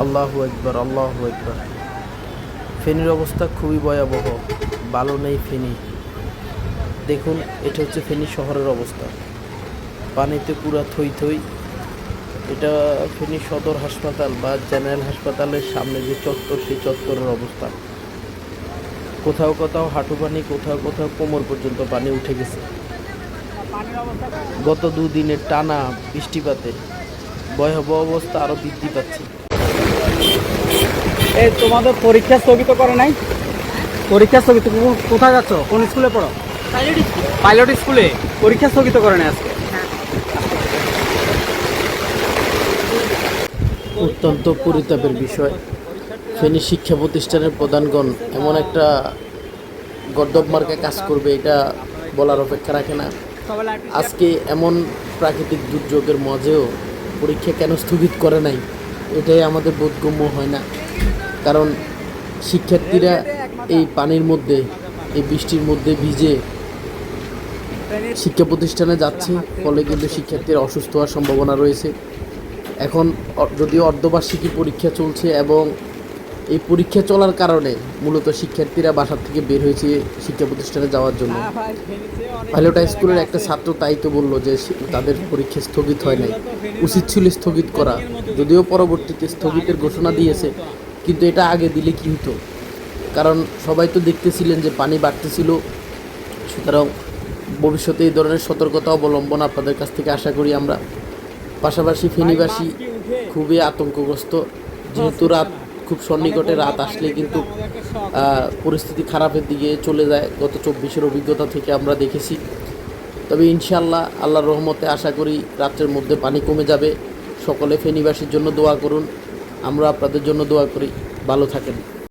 আল্লাহু একবার আল্লাহু একবার ফেনীর অবস্থা খুবই ভয়াবহ। ভালো নেই ফেনী। দেখুন, এটা হচ্ছে ফেনী শহরের অবস্থা। পানিতে পুরা থই থই। এটা ফেনী সদর হাসপাতাল বা জেনারেল হাসপাতালের সামনে যে চত্বর, সেই চত্বরের অবস্থা। কোথাও কোথাও হাঁটু পানি, কোথাও কোথাও কোমর পর্যন্ত পানি উঠে গেছে। গত দুদিনের টানা বৃষ্টিপাতে ভয়াবহ অবস্থা আরও বৃদ্ধি পাচ্ছে। এই তোমাদের পরীক্ষা স্থগিত করে নাই? পরীক্ষা স্থগিত কোথায় যাচ্ছ? কোন স্কুলে পড়ো? পাইলট স্কুলে। পরীক্ষা স্থগিত করে নাই আজকে? অত্যন্ত পরিতাপের বিষয়। ফেনী শিক্ষা প্রতিষ্ঠানের প্রধানগণ এমন একটা গর্দব মার্কা কাজ করবে এটা বলার অপেক্ষা রাখে না। আজকে এমন প্রাকৃতিক দুর্যোগের মাঝেও পরীক্ষা কেন স্থগিত করে নাই? এটাই আমাদের বোধগম্য হয় না। কারণ শিক্ষার্থীরা এই পানির মধ্যে, এই বৃষ্টির মধ্যে ভিজে শিক্ষা প্রতিষ্ঠানে যাচ্ছে, ফলে কিন্তু শিক্ষার্থীরা অসুস্থ হওয়ার সম্ভাবনা রয়েছে। এখন যদিও অর্ধবার্ষিকী পরীক্ষা চলছে এবং এই পরীক্ষা চলার কারণে মূলত শিক্ষার্থীরা বাসার থেকে বের হয়েছে শিক্ষা প্রতিষ্ঠানে যাওয়ার জন্য। পাইলট স্কুলের একটা ছাত্র তাই তো বলল যে তাদের পরীক্ষা স্থগিত হয় নাই। উচিত ছিল স্থগিত করা। যদিও পরবর্তীতে স্থগিতের ঘোষণা দিয়েছে কিন্তু এটা আগে দিলে কি হতো? কারণ সবাই তো দেখতেছিলেন যে পানি বাড়তেছিল। সুতরাং ভবিষ্যতে এই ধরনের সতর্কতা অবলম্বন আপনাদের কাছ থেকে আশা করি আমরা। পাশাপাশি ফেনীবাসী খুবই আতঙ্কগ্রস্ত। যেহেতু রাত খুব সন্নিকটে রাত আসলে কিন্তু পরিস্থিতি খারাপের দিকে চলে যায়। গত চব্বিশের অভিজ্ঞতা থেকে আমরা দেখেছি। তবে ইনশাল্লাহ আল্লাহর রহমতে আশা করি রাত্রের মধ্যে পানি কমে যাবে। সকলে ফেনীবাসীর জন্য দোয়া করুন। আমরা আপনাদের জন্য দোয়া করি। ভালো থাকেন।